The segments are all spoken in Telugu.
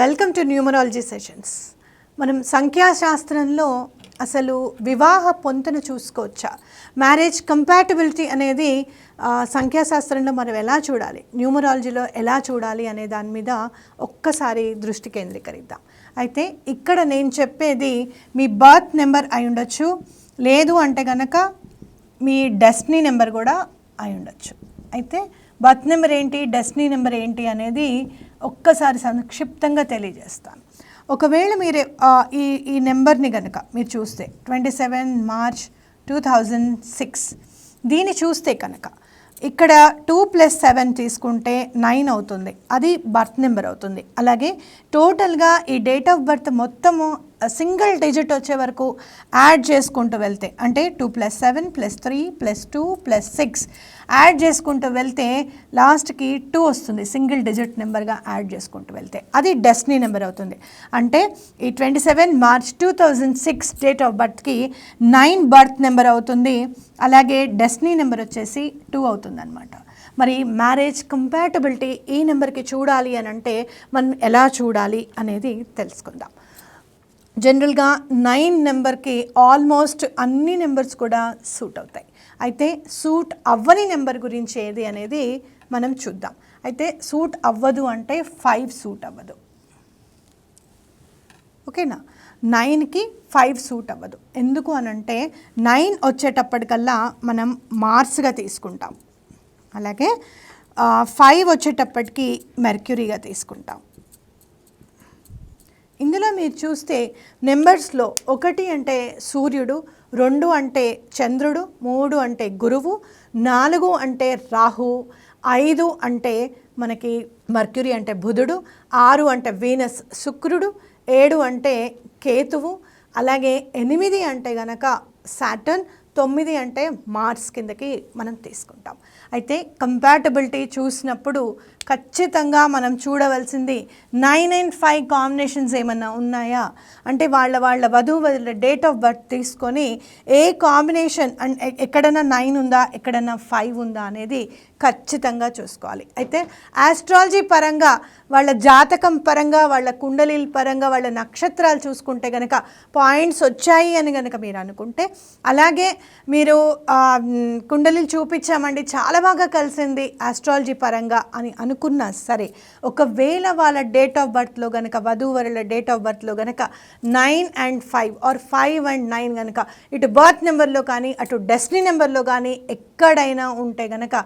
Welcome to numerology sessions. మనం సంఖ్యాశాస్త్రంలో అసలు వివాహ పొంతను చూసుకోవచ్చా? మ్యారేజ్ కంపాటబిలిటీ అనేది సంఖ్యాశాస్త్రంలో మనం ఎలా చూడాలి? న్యూమరాలజీలో ఎలా చూడాలి అనే దాని మీద ఒక్కసారి దృష్టి కేంద్రీకరిద్దాం. అయితే ఇక్కడ నేను చెప్పేది మీ బర్త్ నెంబర్ అయి ఉండొచ్చు లేదు అంటే కనుక మీ డెస్టినీ నెంబర్ కూడా అయి ఉండొచ్చు. అయితే బర్త్ నెంబర్ ఏంటి డెస్టినీ నెంబర్ ఏంటి అనేది ఒక్కసారి సంక్షిప్తంగా తెలియజేస్తాను. ఒకవేళ మీరు ఈ ఈ నెంబర్ని కనుక మీరు చూస్తే twenty seven March two thousand six. దీన్ని చూస్తే కనుక ఇక్కడ టూ ప్లస్ సెవెన్ తీసుకుంటే నైన్ అవుతుంది. అది బర్త్ నెంబర్ అవుతుంది. అలాగే టోటల్గా ఈ డేట్ ఆఫ్ బర్త్ మొత్తము సింగిల్ డిజిట్ వచ్చే వరకు యాడ్ చేసుకుంటూ వెళ్తే అంటే two plus seven plus three plus two plus six add చేసుకుంటూ వెళ్తే లాస్ట్కి టూ వస్తుంది సింగిల్ డిజిట్ నెంబర్గా యాడ్ చేసుకుంటూ వెళ్తే. అది డెస్టినీ నెంబర్ అవుతుంది. అంటే ఈ twenty seven March two thousand six date of బర్త్కి nine birth number అవుతుంది అలాగే డెస్టినీ నెంబర్ వచ్చేసి టూ అవుతుంది అనమాట మరి మ్యారేజ్ కంపాటబిలిటీ ఈ నెంబర్కి చూడాలి అని అంటే మనం ఎలా చూడాలి అనేది తెలుసుకుందాం. జనరల్గా నైన్ నెంబర్కి ఆల్మోస్ట్ అన్ని నెంబర్స్ కూడా సూట్ అవుతాయి. అయితే సూట్ అవ్వని నెంబర్ గురించి ఏది అనేది మనం చూద్దాం. అయితే సూట్ అవ్వదు అంటే ఫైవ్ సూట్ అవ్వదు. ఓకేనా? నైన్కి ఫైవ్ సూట్ అవ్వదు. ఎందుకు అనంటే నైన్ వచ్చేటప్పటికల్లా మనం మార్స్గా తీసుకుంటాం. అలాగే ఫైవ్ వచ్చేటప్పటికి మెర్క్యూరీగా తీసుకుంటాం. ఇందులో మీరు చూస్తే నెంబర్స్లో ఒకటి అంటే సూర్యుడు రెండు అంటే చంద్రుడు మూడు అంటే గురువు నాలుగు అంటే రాహు ఐదు అంటే మనకి మర్క్యూరీ అంటే బుధుడు ఆరు అంటే వీనస్ శుక్రుడు ఏడు అంటే కేతువు అలాగే ఎనిమిది అంటే గనక సాటర్న్ తొమ్మిది అంటే మార్క్స్ కిందకి మనం తీసుకుంటాం. అయితే కంపాటబిలిటీ చూసినప్పుడు ఖచ్చితంగా మనం చూడవలసింది నైన్ అండ్ ఫైవ్ కాంబినేషన్స్ ఏమన్నా ఉన్నాయా? అంటే వాళ్ళ వాళ్ళ వధువు వదిలే డేట్ ఆఫ్ బర్త్ తీసుకొని ఏ కాంబినేషన్ అండ్ ఎక్కడన్నా నైన్ ఉందా ఎక్కడన్నా ఫైవ్ ఉందా అనేది ఖచ్చితంగా చూసుకోవాలి. అయితే ఆస్ట్రాలజీ పరంగా వాళ్ళ జాతకం పరంగా వాళ్ళ కుండలీల పరంగా వాళ్ళ నక్షత్రాలు చూసుకుంటే కనుక పాయింట్స్ వచ్చాయి అని కనుక మీరు అనుకుంటే అలాగే మీరు కుండలీలు చూపించామండి చాలా బాగా కలిసింది ఆస్ట్రాలజీ పరంగా అని అనుకున్నా సరే ఒకవేళ వాళ్ళ డేట్ ఆఫ్ బర్త్లో కనుక వధూవరుల డేట్ ఆఫ్ బర్త్లో కనుక nine and five or five and nine కనుక ఇటు బర్త్ నెంబర్లో కానీ అటు డెస్టినీ నెంబర్లో కానీ ఎక్కడైనా ఉంటే కనుక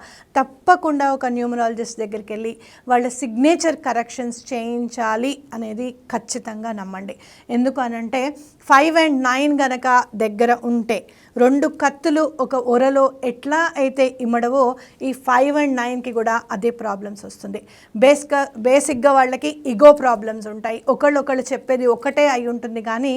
తప్పకుండా ఒక న్యూమరాలజిస్ట్ దగ్గరికి వెళ్ళి వాళ్ళ సిగ్నేచర్ కరెక్షన్స్ చేయించాలి అనేది ఖచ్చితంగా నమ్మండి. ఎందుకు అనంటే ఫైవ్ అండ్ నైన్ గనక దగ్గర ఉంటే రెండు కత్తులు ఒక ఒరలో ఎట్లా అయితే ఇమ్మడవో ఈ ఫైవ్ అండ్ నైన్కి కూడా అదే ప్రాబ్లమ్స్ వస్తుంది. బేస్గా బేసిక్గా వాళ్ళకి ఇగో ప్రాబ్లమ్స్ ఉంటాయి. ఒకళ్ళు ఒకళ్ళు చెప్పేది ఒకటే అయి ఉంటుంది కానీ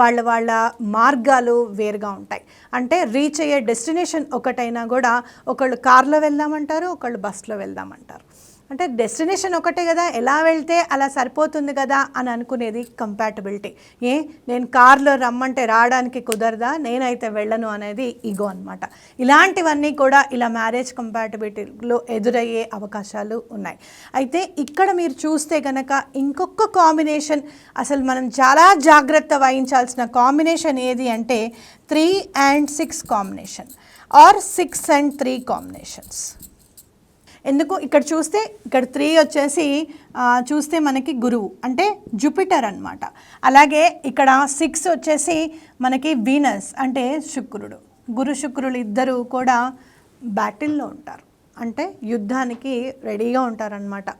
వాళ్ళ వాళ్ళ మార్గాలు వేరుగా ఉంటాయి. అంటే రీచ్ అయ్యే డెస్టినేషన్ ఒకటైనా కూడా ఒకళ్ళు కార్లో వెళ్దామంటారు ఒకళ్ళు బస్సులో వెళ్దామంటారు. అంటే డెస్టినేషన్ ఒకటే కదా ఎలా వెళ్తే అలా సరిపోతుంది కదా అని అనుకునేది కంపాటబిలిటీ ఏ నేను కార్లో రమ్మంటే రావడానికి కుదరదా నేనైతే వెళ్ళను అనేది ఈగో అనమాట ఇలాంటివన్నీ కూడా ఇలా మ్యారేజ్ కంపాటబిలిటీలో ఎదురయ్యే అవకాశాలు ఉన్నాయి. అయితే ఇక్కడ మీరు చూస్తే కనుక ఇంకొక కాంబినేషన్ అసలు మనం చాలా జాగ్రత్త వహించాల్సిన కాంబినేషన్ ఏది అంటే three and six combination or six and three combinations ఎందుకు? ఇక్కడ చూస్తే ఇక్కడ త్రీ వచ్చేసి చూస్తే మనకి గురువు అంటే జూపిటర్ అన్నమాట. అలాగే ఇక్కడ సిక్స్ వచ్చేసి మనకి వీనస్ అంటే శుక్రుడు. గురు శుక్రులు ఇద్దరు కూడా బ్యాటిల్లో ఉంటారు. అంటే యుద్ధానికి రెడీగా ఉంటారనమాట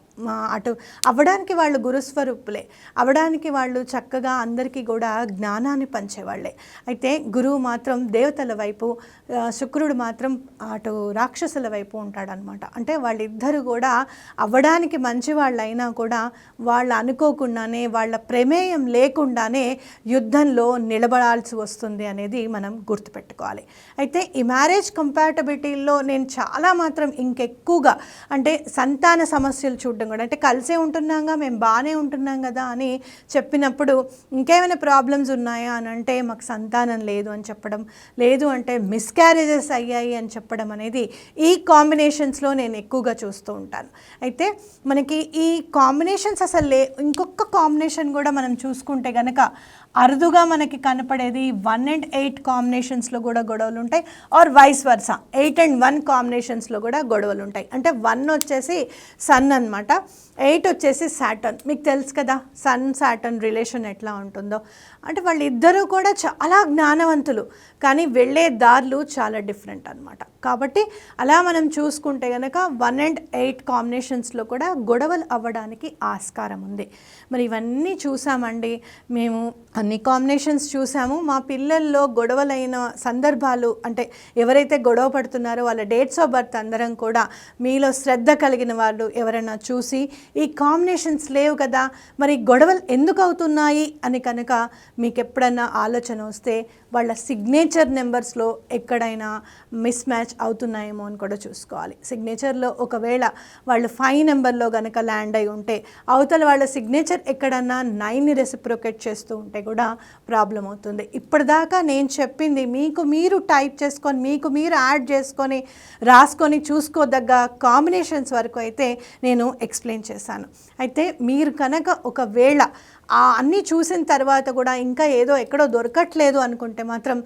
అటు అవ్వడానికి వాళ్ళు గురుస్వరూపులే. అవ్వడానికి వాళ్ళు చక్కగా అందరికీ కూడా జ్ఞానాన్ని పంచేవాళ్ళే. అయితే గురువు మాత్రం దేవతల వైపు శుక్రుడు మాత్రం అటు రాక్షసుల వైపు ఉంటాడనమాట అంటే వాళ్ళిద్దరూ కూడా అవ్వడానికి మంచి వాళ్ళు అయినా కూడా వాళ్ళు అనుకోకుండానే వాళ్ళ ప్రమేయం లేకుండానే యుద్ధంలో నిలబడాల్సి వస్తుంది అనేది మనం గుర్తుపెట్టుకోవాలి. అయితే ఈ మ్యారేజ్ కంపాటబిలిటీలో నేను చాలా మాత్రం ఇంకెక్కువగా అంటే సంతాన సమస్యలు చూడడం కూడా. అంటే కలిసే ఉంటున్నాగా మేము బాగానే ఉంటున్నాం కదా అని చెప్పినప్పుడు ఇంకేమైనా ప్రాబ్లమ్స్ ఉన్నాయా అని అంటే మాకు సంతానం లేదు అని చెప్పడం లేదు అంటే మిస్క్యారేజెస్ అయ్యాయి అని చెప్పడం అనేది ఈ కాంబినేషన్స్లో నేను ఎక్కువగా చూస్తూ ఉంటాను. అయితే మనకి ఈ కాంబినేషన్స్ అసలు లే ఇంకొక కాంబినేషన్ కూడా మనం చూసుకుంటే కనుక అరుదుగా మనకి కనపడేది వన్ అండ్ ఎయిట్ కాంబినేషన్స్లో కూడా గొడవలు ఉంటాయి or vice versa eight and one కాంబినేషన్స్లో కూడా గొడవలు ఉంటాయి. అంటే వన్ వచ్చేసి సన్ అన్నమాట. ఎయిట్ వచ్చేసి సాటర్న్ మీకు తెలుసు కదా సన్ సాటర్న్ రిలేషన్ ఎట్లా ఉంటుందో. అంటే వాళ్ళిద్దరూ కూడా చాలా జ్ఞానవంతులు కానీ వెళ్ళే దారులు చాలా డిఫరెంట్ అనమాట కాబట్టి అలా మనం చూసుకుంటే కనుక వన్ అండ్ ఎయిట్ కాంబినేషన్స్లో కూడా గొడవలు అవ్వడానికి ఆస్కారం ఉంది. మరి ఇవన్నీ చూసామండి. మేము అన్ని కాంబినేషన్స్ చూసాము. మా పిల్లల్లో గొడవలైన సందర్భాలు అంటే ఎవరైతే గొడవ పడుతున్నారో వాళ్ళ డేట్స్ ఆఫ్ బర్త్ అందరం కూడా మీలో శ్రద్ధ కలిగిన వాళ్ళు ఎవరైనా చూసి ఈ కాంబినేషన్స్ లేవు కదా మరి గొడవలు ఎందుకు అవుతున్నాయి అని కనుక మీకు ఎప్పుడన్నా ఆలోచన వస్తే వాళ్ళ సిగ్నేచర్ నెంబర్స్లో ఎక్కడైనా మిస్ మ్యాచ్ అవుతున్నాయేమో అని కూడా చూసుకోవాలి. సిగ్నేచర్లో ఒకవేళ వాళ్ళు ఫైవ్ నెంబర్లో కనుక ల్యాండ్ అయి ఉంటే అవతల వాళ్ళ సిగ్నేచర్ ఎక్కడన్నా నైన్ని రెసిప్రోకేట్ చేస్తూ ఉంటే కూడా ప్రాబ్లం అవుతుంది. ఇప్పటిదాకా నేను చెప్పింది మీకు మీరు టైప్ చేసుకొని మీకు మీరు యాడ్ చేసుకొని రాసుకొని చూసుకోదగ్గ కాంబినేషన్స్ వరకు అయితే నేను ఎక్స్ప్లెయిన్ చేశాను. అయితే మీరు కనుక ఒకవేళ ఆ అన్నీ చూసిన తర్వాత కూడా ఇంకా ఏదో ఎక్కడో దొరకట్లేదు అనుకుంటే మాత్రం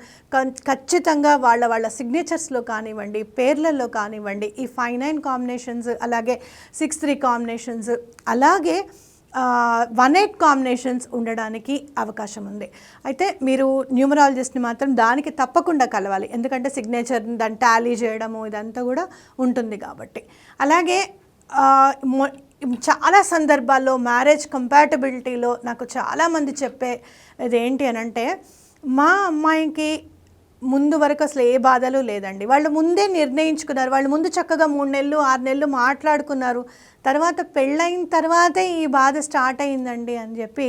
ఖచ్చితంగా వాళ్ళ వాళ్ళ సిగ్నేచర్స్లో కానివ్వండి పేర్లలో కానివ్వండి ఈ ఫైవ్ నైన్ కాంబినేషన్స్ అలాగే సిక్స్ త్రీ కాంబినేషన్స్ అలాగే వన్ ఎయిట్ కాంబినేషన్స్ ఉండడానికి అవకాశం ఉంది. అయితే మీరు న్యూమరాలజిస్ట్ని మాత్రం దానికి తప్పకుండా కలవాలి. ఎందుకంటే సిగ్నేచర్ దాన్ని టాలీ చేయడము ఇదంతా కూడా ఉంటుంది కాబట్టి. అలాగే చాలా సందర్భాల్లో మ్యారేజ్ కంపాటబిలిటీలో నాకు చాలామంది చెప్పే ఇది ఏంటి అని అంటే మా అమ్మాయికి ముందు వరకు అసలు ఏ బాధలు లేదండి. వాళ్ళు ముందే నిర్ణయించుకున్నారు. వాళ్ళు ముందు చక్కగా మూడు నెలలు ఆరు నెలలు మాట్లాడుకున్నారు. తర్వాత పెళ్ళైన తర్వాతే ఈ బాధ స్టార్ట్ అయిందండి అని చెప్పి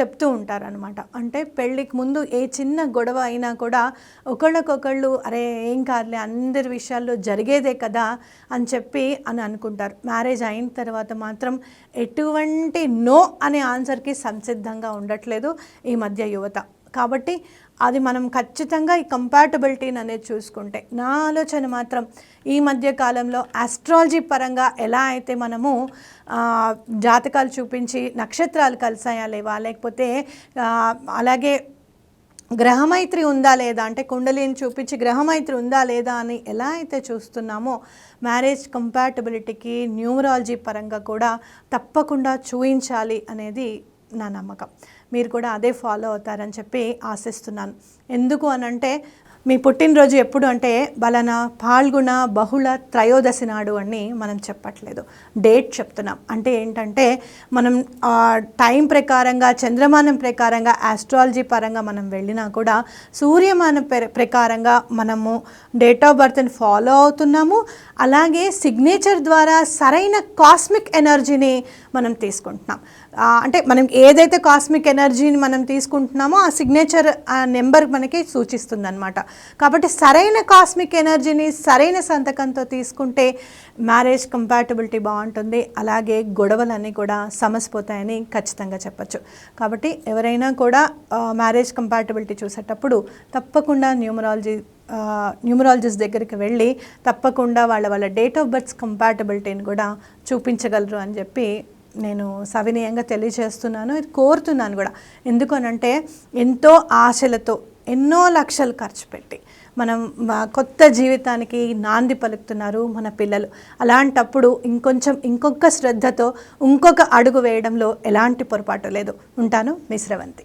చెప్తూ ఉంటారు అనమాట అంటే పెళ్ళికి ముందు ఏ చిన్న గొడవ అయినా కూడా ఒకళ్ళకొకళ్ళు అరే ఏం కాదులే అందరి విషయాల్లో జరిగేదే కదా అని చెప్పి అని అనుకుంటారు. మ్యారేజ్ అయిన తర్వాత మాత్రం ఎటువంటి నో అనే ఆన్సర్కి సంసిద్ధంగా ఉండట్లేదు ఈ మధ్య యువత. కాబట్టి అది మనం ఖచ్చితంగా ఈ కంపాటబిలిటీని అనేది చూసుకుంటే. నా ఆలోచన మాత్రం ఈ మధ్య కాలంలో ఆస్ట్రాలజీ పరంగా ఎలా అయితే మనము జాతకాలు చూపించి నక్షత్రాలు కలిసాయా లేవా? లేకపోతే అలాగే గ్రహమైత్రి ఉందా లేదా? అంటే కుండలిని చూపించి గ్రహమైత్రి ఉందా లేదా అని ఎలా అయితే చూస్తున్నామో మ్యారేజ్ కంపాటబిలిటీకి న్యూమరాలజీ పరంగా కూడా తప్పకుండా చూయించాలి అనేది నా నమ్మకం. మీరు కూడా అదే ఫాలో అవుతారని చెప్పి ఆశిస్తున్నాను. ఎందుకు అనంటే మీ పుట్టినరోజు ఎప్పుడు అంటే బలన పాల్గొన బహుళ త్రయోదశి నాడు అని మనం చెప్పట్లేదు. డేట్ చెప్తున్నాం. అంటే ఏంటంటే మనం ఆ, టైం ప్రకారంగా చంద్రమానం ప్రకారంగా ఆస్ట్రాలజీ పరంగా మనం వెళ్ళినా కూడా సూర్యమానం ప్రకారంగా మనము డేట్ ఆఫ్ బర్త్ని ఫాలో అవుతున్నాము. అలాగే సిగ్నేచర్ ద్వారా సరైన కాస్మిక్ ఎనర్జీని మనం తీసుకుంటున్నాం. అంటే మనం ఏదైతే కాస్మిక్ ఎనర్జీని మనం తీసుకుంటున్నామో ఆ సిగ్నేచర్ ఆ నెంబర్ మనకి సూచిస్తుంది అనమాట కాబట్టి సరైన కాస్మిక్ ఎనర్జీని సరైన సంతకంతో తీసుకుంటే మ్యారేజ్ కంపాటబిలిటీ బాగుంటుంది. అలాగే గొడవలన్నీ కూడా సమసిపోతాయని ఖచ్చితంగా చెప్పచ్చు. కాబట్టి ఎవరైనా కూడా మ్యారేజ్ కంపాటబిలిటీ చూసేటప్పుడు తప్పకుండా న్యూమరాలజీ న్యూమరాలజిస్ట్ దగ్గరికి వెళ్ళి తప్పకుండా వాళ్ళ వాళ్ళ డేట్ ఆఫ్ బర్త్స్ కంపాటబిలిటీని కూడా చూపించగలరు అని చెప్పి నేను సవినయంగా తెలియజేస్తున్నాను ఇది కోరుతున్నాను కూడా. ఎందుకనంటే ఎంతో ఆశలతో ఎన్నో లక్షలు ఖర్చు పెట్టి మనం మా కొత్త జీవితానికి నాంది పలుకుతున్నారు మన పిల్లలు. అలాంటప్పుడు ఇంకొంచెం ఇంకొక శ్రద్ధతో ఇంకొక అడుగు వేయడంలో ఎలాంటి పొరపాటు లేదు. ఉంటాను మీ స్రవంతి